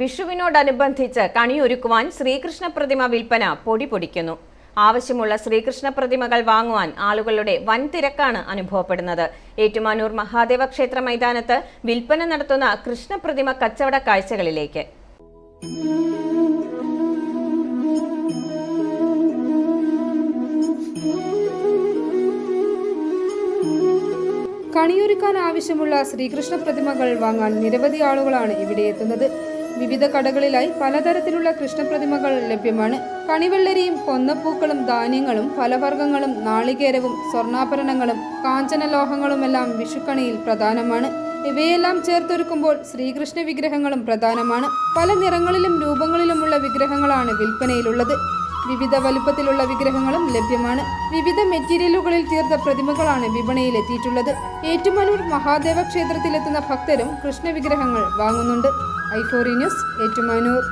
വിഷുവിനോടനുബന്ധിച്ച് കണിയൊരുക്കുവാൻ ശ്രീകൃഷ്ണ പ്രതിമ വിൽപ്പന പൊടി പൊടിക്കുന്നു. ആവശ്യമുള്ള ശ്രീകൃഷ്ണ പ്രതിമകൾ വാങ്ങുവാൻ ആളുകളുടെ വൻ തിരക്കാണ് അനുഭവപ്പെടുന്നത്. ഏറ്റുമാനൂർ മഹാദേവ ക്ഷേത്ര മൈതാനത്ത് വിൽപ്പന നടത്തുന്ന കൃഷ്ണപ്രതിമ കച്ചവട കാഴ്ചകളിലേക്ക്. കണിയൊരുക്കാൻ ആവശ്യമുള്ള ശ്രീകൃഷ്ണ പ്രതിമകൾ വാങ്ങാൻ നിരവധി ആളുകളാണ് ഇവിടെ എത്തുന്നത്. വിവിധ കടകളിലായി പലതരത്തിലുള്ള കൃഷ്ണപ്രതിമകൾ ലഭ്യമാണ്. കണിവെള്ളരിയും കൊന്നപ്പൂക്കളും ധാന്യങ്ങളും ഫലവർഗങ്ങളും നാളികേരവും സ്വർണാഭരണങ്ങളും കാഞ്ചനലോഹങ്ങളുമെല്ലാം വിഷുക്കണിയിൽ പ്രധാനമാണ്. ഇവയെല്ലാം ചേർത്തൊരുക്കുമ്പോൾ ശ്രീകൃഷ്ണ വിഗ്രഹങ്ങളും പ്രധാനമാണ്. പല നിറങ്ങളിലും രൂപങ്ങളിലുമുള്ള വിഗ്രഹങ്ങളാണ് വിൽപ്പനയിലുള്ളത്. വിവിധ വലുപ്പത്തിലുള്ള വിഗ്രഹങ്ങളും ലഭ്യമാണ്. വിവിധ മെറ്റീരിയലുകളിൽ തീർത്ത പ്രതിമകളാണ് വിപണിയിൽ എത്തിയിട്ടുള്ളത് ഏറ്റുമാനൂർ മഹാദേവ ക്ഷേത്രത്തിലെത്തുന്ന ഭക്തരും കൃഷ്ണ വിഗ്രഹങ്ങൾ വാങ്ങുന്നുണ്ട്. ഐഫോറി ന്യൂസ് ഏറ്റുമാനൂർ.